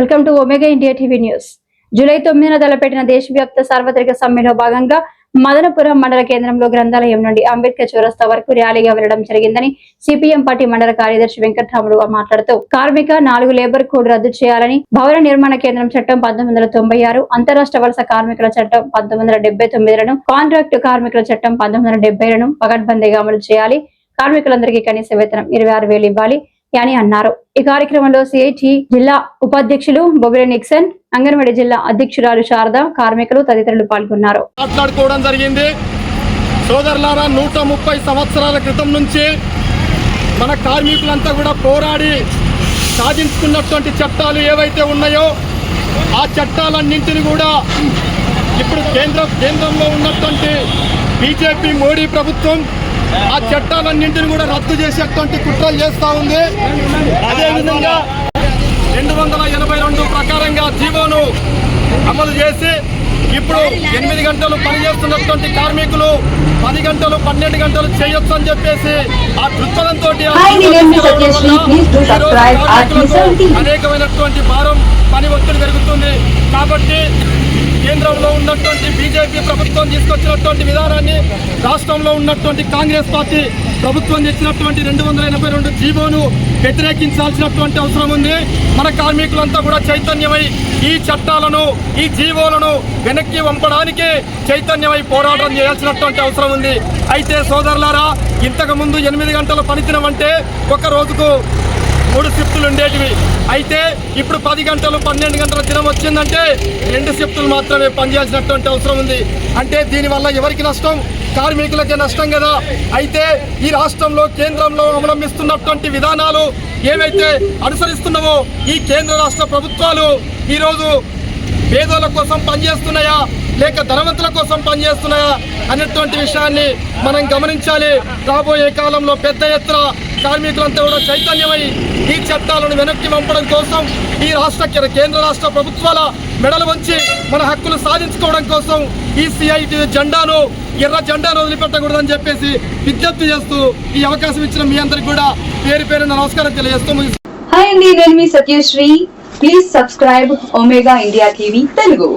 Welcome to Omega India TV news. July తొమ్మిదిన తలపెట్టిన దేశవ్యాప్త సార్వత్రిక సమ్మెలో భాగంగా మదనపురం మండల కేంద్రంలో గ్రంథాలయం నుండి అంబేద్కర్ చౌరస్తా వరకు ర్యాలీగా వెళ్ళడం జరిగిందని సిపిఎం పార్టీ మండల కార్యదర్శి వెంకట్రాములు మాట్లాడుతూ కార్మిక నాలుగు లేబర్ కోడ్ రద్దు చేయాలని భవన నిర్మాణ కేంద్రం చట్టం పంతొమ్మిది వందల తొంభై ఆరు అంతరాష్ట్ర వలస కార్మికుల చట్టం పంతొమ్మిది వందల డెబ్బై కాంట్రాక్టు కార్మికుల చట్టం పంతొమ్మిది వందల డెబ్బైలను పగడ్బందీగా అమలు చేయాలి. కార్మికులందరికీ కనీస వేతనం ఇరవై ఆరు వేలు ఇవ్వాలి. అని అన్నారు. ఈ కార్యక్రమంలో సిఐటి జిల్లా ఉపాధ్యక్షులు బొబిలి నిక్సన్ అంగన్వాడీ జిల్లా అధ్యక్షురాలు శారద కార్మికులు తదితరులు పాల్గొన్నారు. మాట్లాడుకోవడం జరిగింది. సోదరులారా నూట ముప్పై సంవత్సరాల క్రితం నుంచి మన కార్మికులంతా కూడా పోరాడి సాధించుకున్నటువంటి చట్టాలు ఏవైతే ఉన్నాయో ఆ చట్టాలన్నింటినీ కూడా ఇప్పుడు కేంద్ర కేంద్రంలో ఉన్నటువంటి బీజేపీ మోడీ ప్రభుత్వం ఆ చట్టాలన్నింటినీ కూడా రద్దు చేసేటువంటి కుట్రలు చేస్తూ ఉంది అదేవిధంగా రెండు వందల ఎనభై రెండు ప్రకారంగా జీవోను అమలు చేసి ఇప్పుడు ఎనిమిది గంటలు పనిచేస్తున్నటువంటి కార్మికులు పది గంటలు పన్నెండు గంటలు చేయొచ్చు అని చెప్పేసి ఆ దృక్పథంతో Hi, my name is Satyashree. Please do subscribe our Q7 TV. అనేకమైనటువంటి భారం పని ఒత్తిడి పెరుగుతుంది కాబట్టి కేంద్రంలో ఉన్నటువంటి బీజేపీ ప్రభుత్వం తీసుకొచ్చినటువంటి విధానాన్ని రాష్ట్రంలో ఉన్నటువంటి కాంగ్రెస్ పార్టీ ప్రభుత్వం తెచ్చినటువంటి రెండు వందల ఎనభై రెండు జీవోను వ్యతిరేకించాల్సినటువంటి అవసరం ఉంది. మన కార్మికులంతా కూడా చైతన్యమై ఈ చట్టాలను ఈ జీవోలను వెనక్కి పంపడానికి చైతన్యమై పోరాటం చేయాల్సినటువంటి అవసరం ఉంది. అయితే సోదరులారా ఇంతకుముందు ఎనిమిది గంటల పనిదినం అంటే ఒక రోజుకు మూడు షిఫ్టులు ఉండేటివి. అయితే ఇప్పుడు పది గంటలు పన్నెండు గంటల దినం వచ్చిందంటే రెండు షిఫ్టులు మాత్రమే పనిచేయాల్సినటువంటి అవసరం ఉంది. అంటే దీనివల్ల ఎవరికి నష్టం? కార్మికులకే నష్టం కదా. అయితే ఈ రాష్ట్రంలో కేంద్రంలో అవలంబిస్తున్నటువంటి విధానాలు ఏవైతే అనుసరిస్తున్నామో ఈ కేంద్ర రాష్ట్ర ప్రభుత్వాలు ఈరోజు పేదోళ్ళ కోసం పనిచేస్తున్నాయా? లేక ధనవంతుల కోసం పనిచేస్తున్నాయా? అనేటువంటి విషయాన్ని మనం గమనించాలి. రాబోయే కాలంలో పెద్ద ఎత్తున కార్మికులంతా కూడా చైతన్యమై ఈ చట్టాలను వెనక్కి పంపడం కోసం ఈ రాష్ట్ర కేంద్ర రాష్ట్ర ప్రభుత్వాల మెడలు వంచి మన హక్కులు సాధించుకోవడం కోసం ఈ సిఐటి జెండాను ఎర్ర జెండాను వదిలిపెట్టకూడదని చెప్పేసి విజ్ఞప్తి చేస్తూ ఈ అవకాశం ఇచ్చిన మీ అందరికి కూడా పేరు పేరు నమస్కారం తెలియజేస్తూ హాయ్ అండి నేను మీ Satyasri please subscribe Omega India TV Telugu.